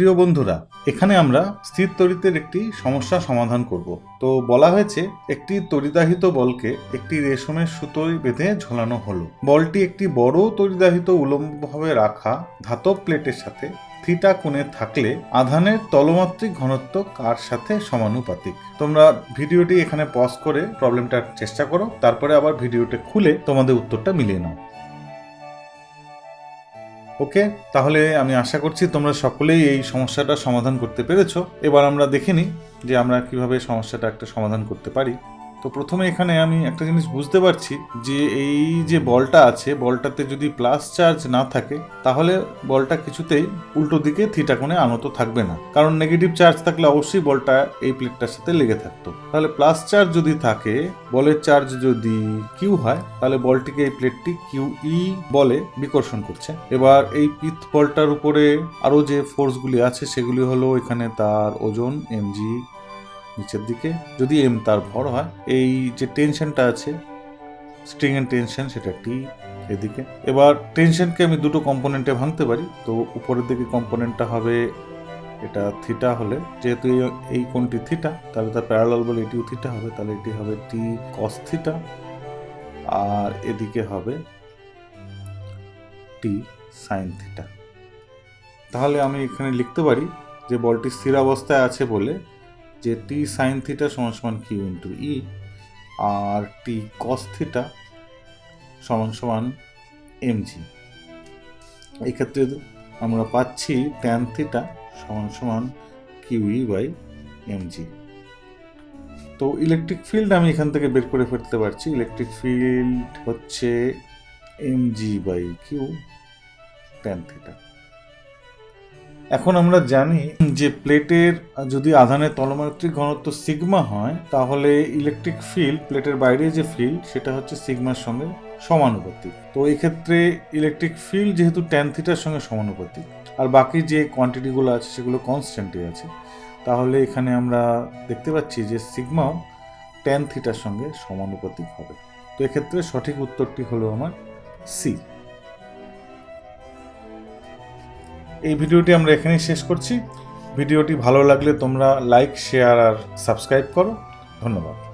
প্রিয় বন্ধুরা, এখানে আমরা স্থির তড়িতের একটি সমস্যা সমাধান করব। তো বলা হয়েছে, একটি তড়িদাহিত বলকে একটি রেশমের সুতোয় বেঁধে ঝোলানো হলো। বলটি একটি বড় তড়িদাহিত উলম্বভাবে রাখা ধাতব প্লেটের সাথে থিটা কোণে থাকলে আধানের তলমাত্রিক ঘনত্ব কার সাথে সমানুপাতিক? তোমরা ভিডিওটি এখানে পজ করে প্রবলেমটার চেষ্টা করো, তারপরে আবার ভিডিওটা খুলে তোমাদের উত্তরটা মিলিয়ে নাও। ওকে, তাহলে আমি আশা করছি তোমরা সকলেই এই সমস্যাটা সমাধান করতে পেরেছ। এবার আমরা দেখে নিই যে আমরা কীভাবে সমস্যাটা একটা সমাধান করতে পারি। তো প্রথমে এখানে আমি একটা জিনিস বুঝতে পারছি যে এই যে বলটা আছে, বলটাতে যদি প্লাস চার্জ না থাকে, তাহলে বলটা কিছুতেই উল্টো দিকে থিটা কোণে আনত থাকবে না। কারণ নেগেটিভ চার্জ থাকলে অবশ্যই বলটা এই প্লেটটার সাথে লেগে থাকতো। তাহলে প্লাস চার্জ যদি থাকে, বলের চার্জ যদি কিউ হয়, তাহলে বলটিকে এই প্লেটটি কিউ ই বলে বিকর্ষণ করছে। এবার এই পিথ বলটার উপরে আরও যে ফোর্সগুলি আছে, সেগুলি হলো এখানে তার ওজন এমজি নিচের দিকে, যদি এম তার ভর হয়, এই যে টেনশনটা আছে, স্ট্রিং এন্ড টেনশন সেটা টি এদিকে। এবার টেনশনকে আমি দুটো কম্পোনেন্টে ভাঙতে পারি, তো উপরের দিকে কম্পোনেন্টটা হবে এটা থিটা হলে। যেহেতু এই- কোনটি থিটা, তাহলে তার প্যারালাল বলে এটিও থিটা হবে, তাহলে এটি হবে টি কস থিটা, আর এদিকে হবে টি সাইন থিটা। তাহলে আমি এখানে লিখতে পারি যে বলটি স্থির অবস্থায় আছে বলে যে টি সাইন থিটা সমান সমান Q into E R T cos theta সমান সমান এমজি এই ক্ষেত্রে আমরা পাচ্ছি ট্যান থিটা সমান সমান Q E by M G তো ইলেকট্রিক ফিল্ড আমি এখান থেকে বের করে ফেলতে পারছি। ইলেকট্রিক ফিল্ড হচ্ছে M G by Q tan theta এখন আমরা জানি যে প্লেটের, যদি আধানের তলমাত্রিক ঘনত্ব সিগমা হয়, তাহলে ইলেকট্রিক ফিল্ড, প্লেটের বাইরে যে ফিল্ড, সেটা হচ্ছে সিগমার সঙ্গে সমানুপাতিক। তো এই ক্ষেত্রে ইলেকট্রিক ফিল্ড যেহেতু ট্যান থিটার সঙ্গে সমানুপাতিক, আর বাকি যে কোয়ান্টিটিগুলো আছে, সেগুলো কনস্ট্যান্টই আছে, তাহলে এখানে আমরা দেখতে পাচ্ছি যে সিগমাও ট্যান থিটার সঙ্গে সমানুপাতিক হবে। তো এক্ষেত্রে সঠিক উত্তরটি হলো আমার সি এই ভিডিওটি আমরা এখানেই শেষ করছি। ভিডিওটি ভালো লাগলে তোমরা লাইক শেয়ার আর সাবস্ক্রাইব করো। ধন্যবাদ।